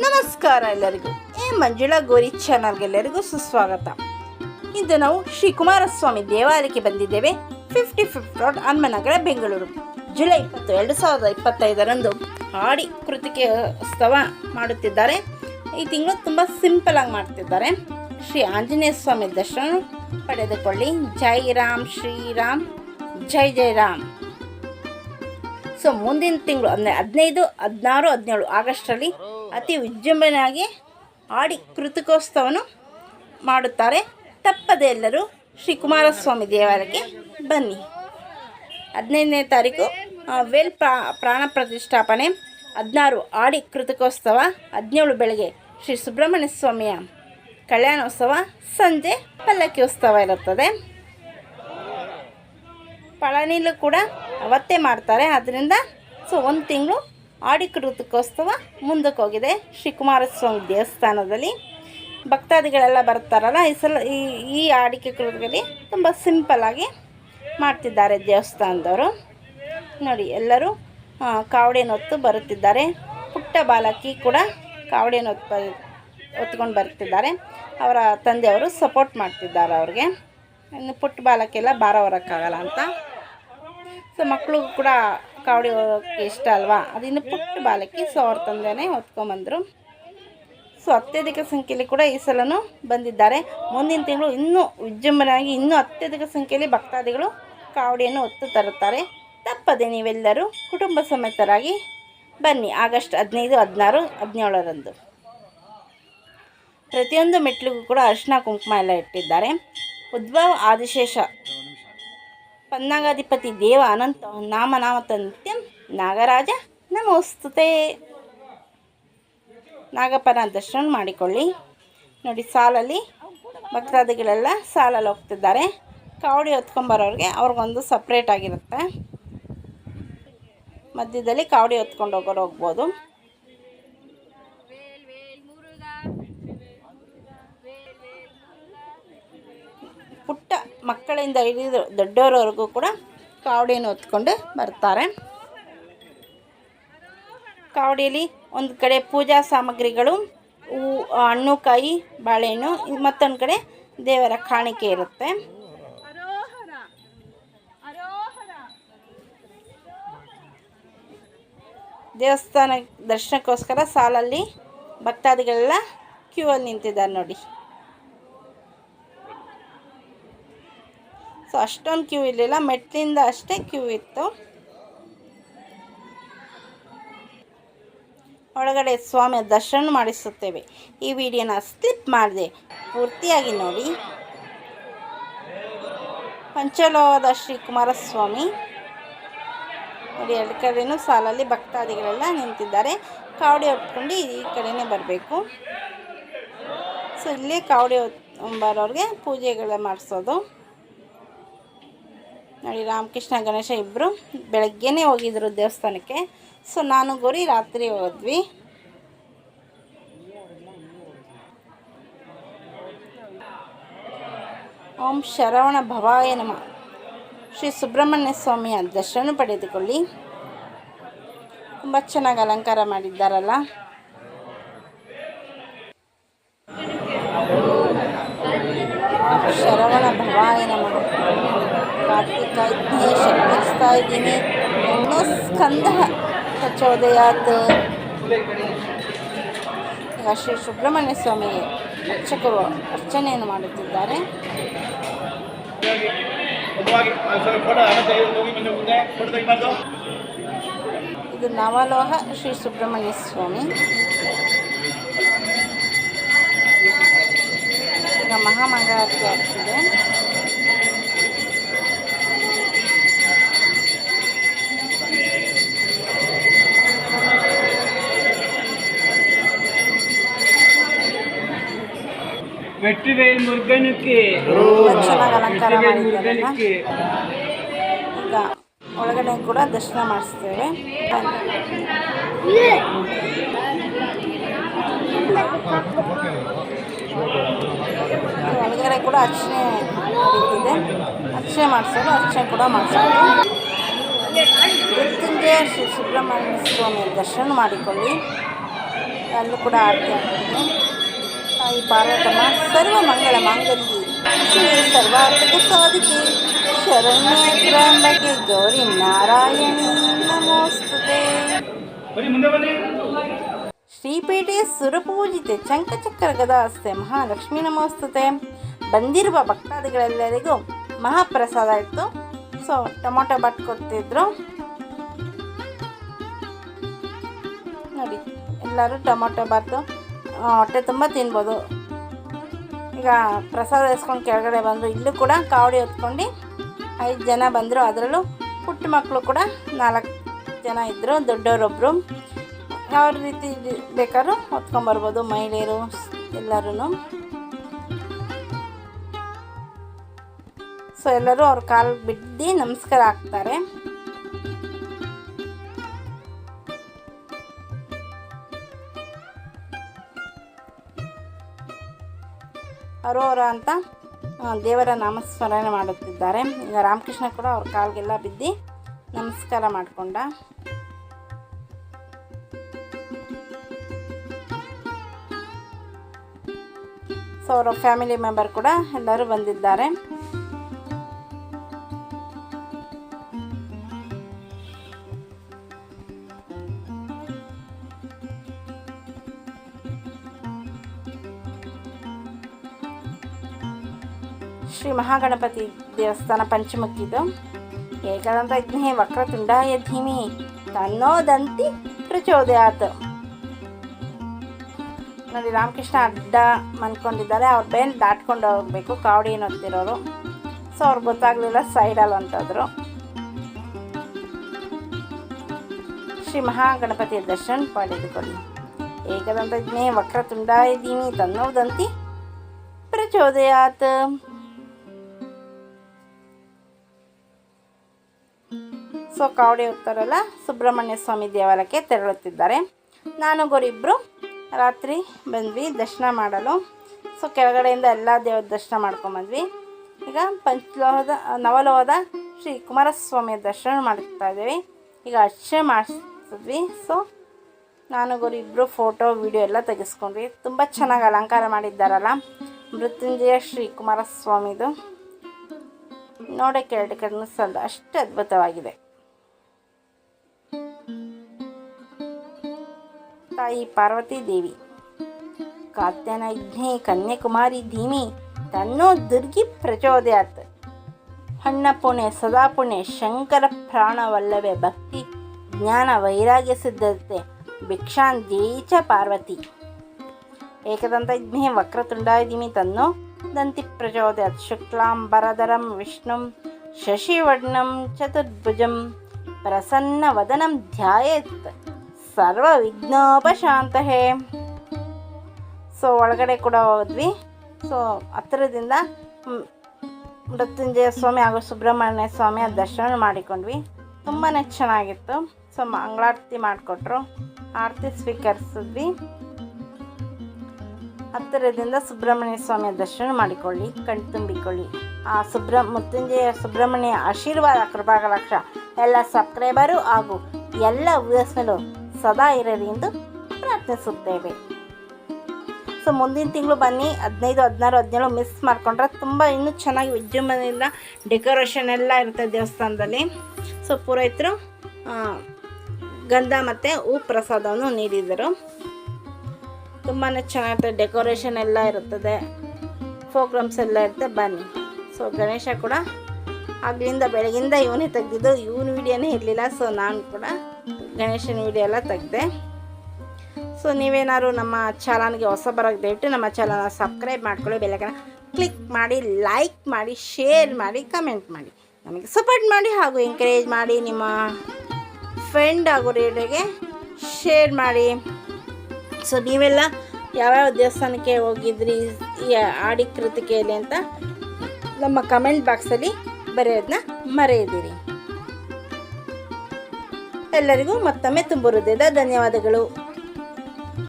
ನಮಸ್ಕಾರ ಎಲ್ಲರಿಗೂ. ಎ ಮಂಜುಳಾ ಗೋರಿ ಚಾನಲ್ಗೆಲ್ಲರಿಗೂ ಸುಸ್ವಾಗತ. ಇಂದು ನಾವು ಶ್ರೀ ಕುಮಾರಸ್ವಾಮಿ ದೇವಾಲಯಕ್ಕೆ ಬಂದಿದ್ದೇವೆ. Fifty fifth road Hanumanagar, Bengaluru. July ಇಪ್ಪತ್ತು, ಎರಡು ಸಾವಿರದ ಇಪ್ಪತ್ತೈದರಂದು ಹಾಡಿ ಕೃತಿಕೆ ಉತ್ಸವ ಮಾಡುತ್ತಿದ್ದಾರೆ. ಈ ತಿಂಗಳು ತುಂಬ ಸಿಂಪಲ್ ಆಗಿ ಮಾಡ್ತಿದ್ದಾರೆ. ಶ್ರೀ ಆಂಜನೇಯ ಸ್ವಾಮಿ ದರ್ಶನ ಪಡೆದುಕೊಳ್ಳಿ. ಜೈ ರಾಮ್ ಶ್ರೀರಾಮ್ ಜೈ ಜೈ ರಾಮ್. ಸೊ, ಮುಂದಿನ ತಿಂಗಳು, ಅಂದರೆ ಹದಿನೈದು, ಹದಿನಾರು, ಹದಿನೇಳು ಆಗಸ್ಟಲ್ಲಿ ಅತಿ ವಿಜೃಂಭಣೆಯಾಗಿ ಆಡಿ ಕೃತಿಕೋತ್ಸವವನ್ನು ಮಾಡುತ್ತಾರೆ. ತಪ್ಪದೆ ಎಲ್ಲರೂ ಶ್ರೀ ಕುಮಾರಸ್ವಾಮಿ ದೇವಾಲಯಕ್ಕೆ ಬನ್ನಿ. ಹದಿನೈದನೇ ತಾರೀಕು ವೇಲ್ ಪ್ರಾ, ಪ್ರಾಣ ಪ್ರತಿಷ್ಠಾಪನೆ, ಹದಿನಾರು ಆಡಿ ಕೃತಕೋತ್ಸವ ಹದಿನೇಳು ಬೆಳಗ್ಗೆ ಶ್ರೀ ಸುಬ್ರಹ್ಮಣ್ಯ ಸ್ವಾಮಿಯ ಕಲ್ಯಾಣೋತ್ಸವ, ಸಂಜೆ ಪಲ್ಲಕ್ಕಿ ಉತ್ಸವ ಇರುತ್ತದೆ. ಪಳನಿಲು ಕೂಡ ಅವತ್ತೇ ಮಾಡ್ತಾರೆ. ಅದರಿಂದ ಸೊ, ಒಂದು ತಿಂಗಳು ಆಡಿ ಕೃತಿಕೋತ್ಸವ ಮುಂದಕ್ಕೆ ಹೋಗಿದೆ ಶ್ರೀ ಕುಮಾರಸ್ವಾಮಿ ದೇವಸ್ಥಾನದಲ್ಲಿ. ಭಕ್ತಾದಿಗಳೆಲ್ಲ ಬರ್ತಾರಲ್ಲ, ಈ ಸಲ ಈ ಈ ಆಡಿಕೆ ಕೃತದಲ್ಲಿ ತುಂಬ ಸಿಂಪಲ್ಲಾಗಿ ಮಾಡ್ತಿದ್ದಾರೆ ದೇವಸ್ಥಾನದವರು. ನೋಡಿ, ಎಲ್ಲರೂ ಹೊತ್ತು ಬರುತ್ತಿದ್ದಾರೆ. ಪುಟ್ಟ ಬಾಲಕಿ ಕೂಡ ಹೊತ್ತು ಹೊತ್ಕೊಂಡು ಬರ್ತಿದ್ದಾರೆ. ಅವರ ತಂದೆಯವರು ಸಪೋರ್ಟ್ ಮಾಡ್ತಿದ್ದಾರೆ ಅವ್ರಿಗೆ. ಇನ್ನು ಪುಟ್ಟ ಬಾಲಕಿಯೆಲ್ಲ ಭಾರ ಹೊರಕ್ಕಾಗಲ್ಲ ಅಂತ. ಸೊ ಮಕ್ಕಳು ಕೂಡ ಕಾವಡಿ ಇಷ್ಟ ಅಲ್ವಾ? ಅದಿನ್ನು ಪುಟ್ಟ ಬಾಲಕಿ ಸೊ ಅವ್ರ ತಂದೆನೇ ಹೊತ್ಕೊಂಬಂದರು. ಸೊ ಅತ್ಯಧಿಕ ಸಂಖ್ಯೆಯಲ್ಲಿ ಕೂಡ ಈ ಸಲನೂ ಬಂದಿದ್ದಾರೆ. ಮುಂದಿನ ತಿಂಗಳು ಇನ್ನೂ ವಿಜೃಂಭಣೆಯಾಗಿ ಇನ್ನೂ ಅತ್ಯಧಿಕ ಸಂಖ್ಯೆಯಲ್ಲಿ ಭಕ್ತಾದಿಗಳು ಕಾವಡಿಯನ್ನು ಹೊತ್ತು ತರುತ್ತಾರೆ. ತಪ್ಪದೆ ನೀವೆಲ್ಲರೂ ಕುಟುಂಬ ಸಮೇತರಾಗಿ ಬನ್ನಿ. ಆಗಸ್ಟ್ ಹದಿನೈದು, ಹದಿನಾರು, ಹದಿನೇಳರಂದು. ಪ್ರತಿಯೊಂದು ಮೆಟ್ಲಿಗೂ ಕೂಡ ಅರಿಶಿನ, ಕುಂಕುಮ ಎಲ್ಲ ಇಟ್ಟಿದ್ದಾರೆ. ಉದ್ಭವ, ಆದಿಶೇಷ. ಪನ್ನಾಗಾಧಿಪತಿ ದೇವ ಅನಂತ ನಾಮ ನಿತ್ಯಂ ನಾಗರಾಜ ನಮೋಸ್ತುತೆ. ನಾಗಪ್ಪನ ದರ್ಶನ ಮಾಡಿಕೊಳ್ಳಿ. ನೋಡಿ, ಸಾಲಲ್ಲಿ ಭಕ್ತಾದಿಗಳೆಲ್ಲ ಸಾಲಲ್ಲಿ ಹೋಗ್ತಿದ್ದಾರೆ. ಕಾವಡಿ ಹೊತ್ಕೊಂಬರೋರಿಗೆ ಅವ್ರಿಗೊಂದು ಸಪ್ರೇಟ್ ಆಗಿರುತ್ತೆ. ಮಧ್ಯದಲ್ಲಿ ಕಾವಡಿ ಹೊತ್ಕೊಂಡು ಹೋಗೋರು ಹೋಗ್ಬೋದು. ಪುಟ್ಟ ಮಕ್ಕಳಿಂದ ಹಿಡಿದು ದೊಡ್ಡವರವರೆಗೂ ಕೂಡ ಕಾವಡಿಯನ್ನು ಹೊತ್ಕೊಂಡು ಬರ್ತಾರೆ. ಕಾವಡಿಯಲ್ಲಿ ಒಂದು ಕಡೆ ಪೂಜಾ ಸಾಮಗ್ರಿಗಳು, ಹೂ, ಹಣ್ಣು, ಕಾಯಿ, ಬಾಳೆಹಣ್ಣು ಮತ್ತೊಂದು ಕಡೆ ದೇವರ ಕಾಣಿಕೆ ಇರುತ್ತೆ. ದೇವಸ್ಥಾನ ದರ್ಶನಕ್ಕೋಸ್ಕರ ಸಾಲಲ್ಲಿ ಭಕ್ತಾದಿಗಳೆಲ್ಲ ಕ್ಯೂ ಅಲ್ಲಿ ನಿಂತಿದ್ದಾರೆ ನೋಡಿ. ಸೊ ಅಷ್ಟೊಂದು ಕ್ಯೂ ಇರಲಿಲ್ಲ. ಮೆಟ್ಲಿಂದ ಅಷ್ಟೇ ಕ್ಯೂ ಇತ್ತು. ಒಳಗಡೆ ಸ್ವಾಮಿಯ ದರ್ಶನ ಮಾಡಿಸುತ್ತೇವೆ. ಈ ವಿಡಿಯೋನ ಸ್ಲಿಪ್ ಮಾಡಿದೆ. ಪೂರ್ತಿಯಾಗಿ ನೋಡಿ. ಪಂಚಲೋಹದ ಶ್ರೀ ಕುಮಾರಸ್ವಾಮಿ. ನೋಡಿ, ಎರಡು ಕಡೆಯೂ ಸಾಲಲ್ಲಿ ಭಕ್ತಾದಿಗಳೆಲ್ಲ ನಿಂತಿದ್ದಾರೆ. ಕಾವಡಿ ಹೊತ್ಕೊಂಡು ಈ ಕಡೆಯೇ ಬರಬೇಕು. ಸೊ ಇಲ್ಲೇ ಕಾವಡಿ ಹೊತ್ ಬರೋರಿಗೆ ಪೂಜೆಗಳ ಮಾಡಿಸೋದು. ನೋಡಿ, ರಾಮಕೃಷ್ಣ ಗಣೇಶ ಇಬ್ಬರು ಬೆಳಗ್ಗೆನೇ ಹೋಗಿದ್ರು ದೇವಸ್ಥಾನಕ್ಕೆ. ಸೊ ನಾನು ಗೋರಿ ರಾತ್ರಿ ಹೋದ್ವಿ. ಓಂ ಶರವಣ ಭವಾಯ ನಮ. ಶ್ರೀ ಸುಬ್ರಹ್ಮಣ್ಯ ಸ್ವಾಮಿಯ ದರ್ಶನ ಪಡೆದುಕೊಳ್ಳಿ. ತುಂಬ ಚೆನ್ನಾಗಿ ಅಲಂಕಾರ ಮಾಡಿದ್ದಾರಲ್ಲ. ಶರವಣ ಭವಾಯ ನಮಃ. ಕಾರ್ತಿಕ ಶಕ್ತಿಸ್ತಾ ಇದ್ದೀನಿ. ಇನ್ನೂ ಸ್ಕಂದ ಪ್ರಚೋದಯಾತ್. ಈಗ ಶ್ರೀ ಸುಬ್ರಹ್ಮಣ್ಯ ಸ್ವಾಮಿ ಅರ್ಚಕರು ಅರ್ಚನೆಯನ್ನು ಮಾಡುತ್ತಿದ್ದಾರೆ. ಇದು ನವಲೋಹ ಶ್ರೀ ಸುಬ್ರಹ್ಮಣ್ಯ ಸ್ವಾಮಿ. ಈಗ ಮಹಾಮಂಗಳಾರತಿ ಆಗ್ತಿದೆ. வெற்றிவேல் முருகனுக்கு ತುಂಬ ಚೆನ್ನಾಗಿ ಅಲಂಕಾರ வெற்றிவேல் ಮಾಡಿದ್ದಾರಲ್ಲ முருகனுக்கு ಈಗ ಒಳಗಡೆ ಕೂಡ ದರ್ಶನ ಮಾಡಿಸ್ತೇವೆ ಒಳಗಡೆ ಕೂಡ ಅರ್ಚನೆ ನಡೀತಿದೆ ಅರ್ಚನೆ ಮಾಡಿಸೋದು ಅರ್ಚನೆ ಕೂಡ ಮಾಡಿಸೋದು ಮೃತ್ಯುಂಜಯ ಶ್ರೀ ಸುಬ್ರಹ್ಮಣ್ಯ ಸ್ವಾಮಿಯ ದರ್ಶನ ಮಾಡಿಕೊಳ್ಳಿ ಅಲ್ಲೂ ಕೂಡ ಆರತಿ ಆಗ್ತದೆ ತಾಯಿ ಪಾರ್ವತಮ್ಮ ಸರ್ವ ಮಂಗಳ ಮಾಂಗಲ್ಯ. ಶ್ರೀ ಸರ್ವಾರ್ಥಕ ಸಾಧಿಕೆ. ಶರಣ್ಯ ತ್ರ್ಯಂಬಕೆ ಗೌರಿ ನಾರಾಯಣಿ ನಮೋಸ್ತುತೆ. ಶ್ರೀಪೇಟೆ ಸುರಪೂಜಿತೆ ಚಂಕಚಕ್ರ ಗದಾಸ್ತೆ ಮಹಾಲಕ್ಷ್ಮಿ ನಮೋಸ್ತುತೆ. ಬಂದಿರುವ ಭಕ್ತಾದಿಗಳೆಲ್ಲರಿಗೂ ಮಹಾಪ್ರಸಾದ ಇತ್ತು. ಸೊ ಟೊಮೊಟೊ ಬಾತ್ ಕೊಡ್ತಿದ್ರು. ನೋಡಿ ಎಲ್ಲರೂ ಟೊಮೊಟೊ ಬಾತು. ಹೊಟ್ಟೆ ತುಂಬ ತಿನ್ಬೋದು. ಈಗ ಪ್ರಸಾದ ಇಸ್ಕೊಂಡು ಕೆಳಗಡೆ ಬಂದರು ಇಲ್ಲೂ ಕೂಡ ಕಾವಡಿ ಹೊತ್ಕೊಂಡು ಐದು ಜನ ಬಂದರು. ಅದರಲ್ಲೂ ಪುಟ್ಟ ಮಕ್ಕಳು ಕೂಡ ನಾಲ್ಕು ಜನ ಇದ್ದರು ದೊಡ್ಡವರೊಬ್ಬರು ಯಾವ ರೀತಿ ಬೇಕಾದ್ರೂ ಹೊತ್ಕೊಂಬರ್ಬೋದು ಮಹಿಳೆಯರು ಎಲ್ಲರೂ ಸೊ ಎಲ್ಲರೂ ಅವ್ರ ಕಾಲು ಬಿದ್ದು ನಮಸ್ಕಾರ ಹಾಕ್ತಾರೆ. ಅರೋರ ಅಂತ ದೇವರ ನಾಮಸ್ಮರಣೆ ಮಾಡುತ್ತಿದ್ದಾರೆ. ಈಗ ರಾಮಕೃಷ್ಣ ಕೂಡ ಅವ್ರ ಕಾಲಿಗೆಲ್ಲ ಬಿದ್ದು ನಮಸ್ಕಾರ ಮಾಡಿಕೊಂಡ. ಸೊ ಅವರ ಫ್ಯಾಮಿಲಿ ಮೆಂಬರ್ ಕೂಡ ಎಲ್ಲರೂ ಬಂದಿದ್ದಾರೆ. ಶ್ರೀ ಮಹಾಗಣಪತಿ ದೇವಸ್ಥಾನ ಪಂಚಮುಖಿದು. ಇದ್ನೇ ವಕ್ರತುಂಡಾಯ ಧೀಮಿ ತನ್ನೋದಂತಿ ಪ್ರಚೋದಯಾತ್. ನೋಡಿ, ರಾಮಕೃಷ್ಣ ಅಡ್ಡ ಮನ್ಕೊಂಡಿದ್ದಾರೆ. ಅವ್ರ ಬೇನ್ ದಾಟ್ಕೊಂಡು ಹೋಗ್ಬೇಕು, ಕಾವಡಿ ಹೊತ್ತಿರೋರು ಸೊ ಅವ್ರಿಗೆ ಗೊತ್ತಾಗಲಿಲ್ಲ ಸೈಡಲ್ಲಿ ಹೊಂಟೋದ್ರು ಶ್ರೀ ಮಹಾಗಣಪತಿಯ ದರ್ಶನ ಪಡೆದುಕೊಳ್ಳಿ. ಏಕದಂತ ಇದ್ನೇ ವಕ್ರತುಂಡಾಯ ಧೀಮಿ ತನ್ನೋದಂತಿ ಪ್ರಚೋದಯಾತ್. ಸೊ ಕಾವಡಿ ಹೋಗ್ತಾರಲ್ಲ ಸುಬ್ರಹ್ಮಣ್ಯ ಸ್ವಾಮಿ ದೇವಾಲಯಕ್ಕೆ ತೆರಳುತ್ತಿದ್ದಾರೆ. ನಾನು ಗೊರಿಬ್ಬರು ರಾತ್ರಿ ಬಂದ್ವಿ ದರ್ಶನ ಮಾಡಲು. ಸೊ ಕೆಳಗಡೆಯಿಂದ ಎಲ್ಲ ದೇವರ ದರ್ಶನ ಮಾಡ್ಕೊಂಬಂದ್ವಿ ಈಗ ಪಂಚಲೋಹದ, ನವಲೋಹದ ಶ್ರೀ ಕುಮಾರಸ್ವಾಮಿಯ ದರ್ಶನ ಮಾಡ್ತಾ ಇದ್ದೀವಿ. ಈಗ ಅರ್ಚನೆ ಮಾಡಿಸಿದ್ವಿ ಸೊ ನಾನು ಗುರು ಇಬ್ಬರು ಫೋಟೋ, ವಿಡಿಯೋ ಎಲ್ಲ ತೆಗೆಸ್ಕೊಂಡ್ವಿ. ತುಂಬ ಚೆನ್ನಾಗಿ ಅಲಂಕಾರ ಮಾಡಿದ್ದಾರಲ್ಲ ಮೃತ್ಯುಂಜಯ ಶ್ರೀ ಕುಮಾರಸ್ವಾಮಿದು. ನೋಡೋಕ್ಕೆ ಎರಡು ಕಣ್ಣು ಸಲ್ಲ ಅಷ್ಟು ಅದ್ಭುತವಾಗಿದೆ. ತಾಯಿ ಪಾರ್ವತಿ ದೇವಿ ಕಾತ್ಯಾಯಜ್ಞೆ ಕನ್ಯಾಕುಮಾರಿ ಧೀಮಿ ತನ್ನೋ ದುರ್ಗಿ ಪ್ರಚೋದಯಾತ್ ಹಣ್ಣ ಪುಣೆ ಸದಾ ಪುಣೆ ಶಂಕರ ಪ್ರಾಣವಲ್ಲವೇ ಭಕ್ತಿ, ಜ್ಞಾನ ವೈರಾಗ್ಯ ಸಿದ್ಧತೆ, ಭಿಕ್ಷಾನ್ ದೇಚ ಪಾರ್ವತಿ. ಏಕದಂತಜ್ಞೆ ಧೀಮಿ ತನ್ನೋ ದಂತಿ ಪ್ರಚೋದಯಾತ್ ಶುಕ್ಲಾಂಬರಧರಂ ವಿಷ್ಣುಂ, ಶಶಿವರ್ಣಂ, ಚತುರ್ಭುಜಂ, ಪ್ರಸನ್ನವದನಂ ಧ್ಯಾಯೇತ್. ಸರ್ವ ವಿಘ್ನೋಪಶಾಂತಹೇ ಸೊ ಒಳಗಡೆ ಕೂಡ ಹೋದ್ವಿ. ಸೊ ಹತ್ತಿರದಿಂದ ಮೃತ್ಯುಂಜಯ ಸ್ವಾಮಿ ಹಾಗೂ ಸುಬ್ರಹ್ಮಣ್ಯ ಸ್ವಾಮಿ ಆ ದರ್ಶನ ಮಾಡಿಕೊಂಡ್ವಿ. ತುಂಬಾ ಚೆನ್ನಾಗಿತ್ತು. ಸೊ ಮಂಗಳಾರತಿ ಮಾಡಿಕೊಟ್ರು. ಆರತಿ ಸ್ವೀಕರಿಸಿದ್ವಿ. ಹತ್ತಿರದಿಂದ ಸುಬ್ರಹ್ಮಣ್ಯ ಸ್ವಾಮಿಯ ದರ್ಶನ ಮಾಡಿಕೊಳ್ಳಿ ಕಣ್ತುಂಬಿಕೊಳ್ಳಿ ಆ ಸುಬ್ರ, ಮೃತ್ಯುಂಜಯ ಸುಬ್ರಹ್ಮಣ್ಯ ಆಶೀರ್ವಾದ ಕೃಪಾಗಲಕ್ಷ ಎಲ್ಲ ಸಬ್ಸ್ಕ್ರೈಬರು ಹಾಗೂ ಎಲ್ಲ ವ್ಯೂಸ್ನಲ್ಲೂ ಸದಾ ಇರಲಿ ಎಂದು ಪ್ರಾರ್ಥಿಸುತ್ತೇವೆ. ಸೊ ಮುಂದಿನ ತಿಂಗಳು ಬನ್ನಿ. ಹದಿನೈದು, ಹದಿನಾರು, ಹದಿನೇಳು ಮಿಸ್ ಮಾಡಿಕೊಂಡ್ರೆ ತುಂಬ ಇನ್ನೂ ಚೆನ್ನಾಗಿ ವಿಜೃಂಭಣೆಯಿಂದ ಡೆಕೋರೇಷನ್ ಎಲ್ಲ ಇರುತ್ತೆ ದೇವಸ್ಥಾನದಲ್ಲಿ. ಸೊ ಪುರೋಹಿತರು ಗಂಧ ಮತ್ತು ಹೂ ಪ್ರಸಾದವನ್ನು ನೀಡಿದರು. ತುಂಬಾ ಚೆನ್ನಾಗಿರುತ್ತೆ. ಡೆಕೋರೇಷನ್ ಎಲ್ಲ ಇರುತ್ತದೆ. ಪ್ರೋಗ್ರಾಮ್ಸ್ ಎಲ್ಲ ಇರುತ್ತೆ. ಬನ್ನಿ. ಸೊ ಗಣೇಶ ಕೂಡ ಆಗಲಿಂದ ಬೆಳಗಿಂದ ಇವನೇ ತೆಗೆದಿದ್ದು. ಇವನು ವಿಡಿಯೋನೇ ಇರಲಿಲ್ಲ. ಸೊ ನಾನು ಕೂಡ ಗಣೇಶನ ವಿಡಿಯೋ ಎಲ್ಲ ತೆಗೆದೆ. ಸೊ ನೀವೇನಾದ್ರು ನಮ್ಮ ಚಾನಲ್ಗೆ ಹೊಸ ಬರೋಕ್ಕೆ ದಯವಿಟ್ಟು ನಮ್ಮ ಚಾನಲ್ನ ಸಬ್ಸ್ಕ್ರೈಬ್ ಮಾಡ್ಕೊಳ್ಳಿ ಬೆಲ್ಲಕನ ಕ್ಲಿಕ್ ಮಾಡಿ, ಲೈಕ್ ಮಾಡಿ, ಶೇರ್ ಮಾಡಿ, ಕಮೆಂಟ್ ಮಾಡಿ. ನಮಗೆ ಸಪೋರ್ಟ್ ಮಾಡಿ ಹಾಗೂ ಎಂಕರೇಜ್ ಮಾಡಿ ನಿಮ್ಮ ಫ್ರೆಂಡ್ ಹಾಗೂ ರೇಡಿಯೋಗೆ ಶೇರ್ ಮಾಡಿ. ಸೊ ನೀವೆಲ್ಲ ಯಾವ್ಯಾವ ದೇವಸ್ಥಾನಕ್ಕೆ ಹೋಗಿದ್ರಿ ಆಡಿ ಕೃತಿಕೆಯಲ್ಲಿ ಅಂತ ನಮ್ಮ ಕಮೆಂಟ್ ಬಾಕ್ಸಲ್ಲಿ ಬರೆಯೋದನ್ನ ಮರೆಯದಿರಿ. ಎಲ್ಲರಿಗೂ ಮತ್ತೊಮ್ಮೆ ತುಂಬ ಹೃದಯದ ಧನ್ಯವಾದಗಳು.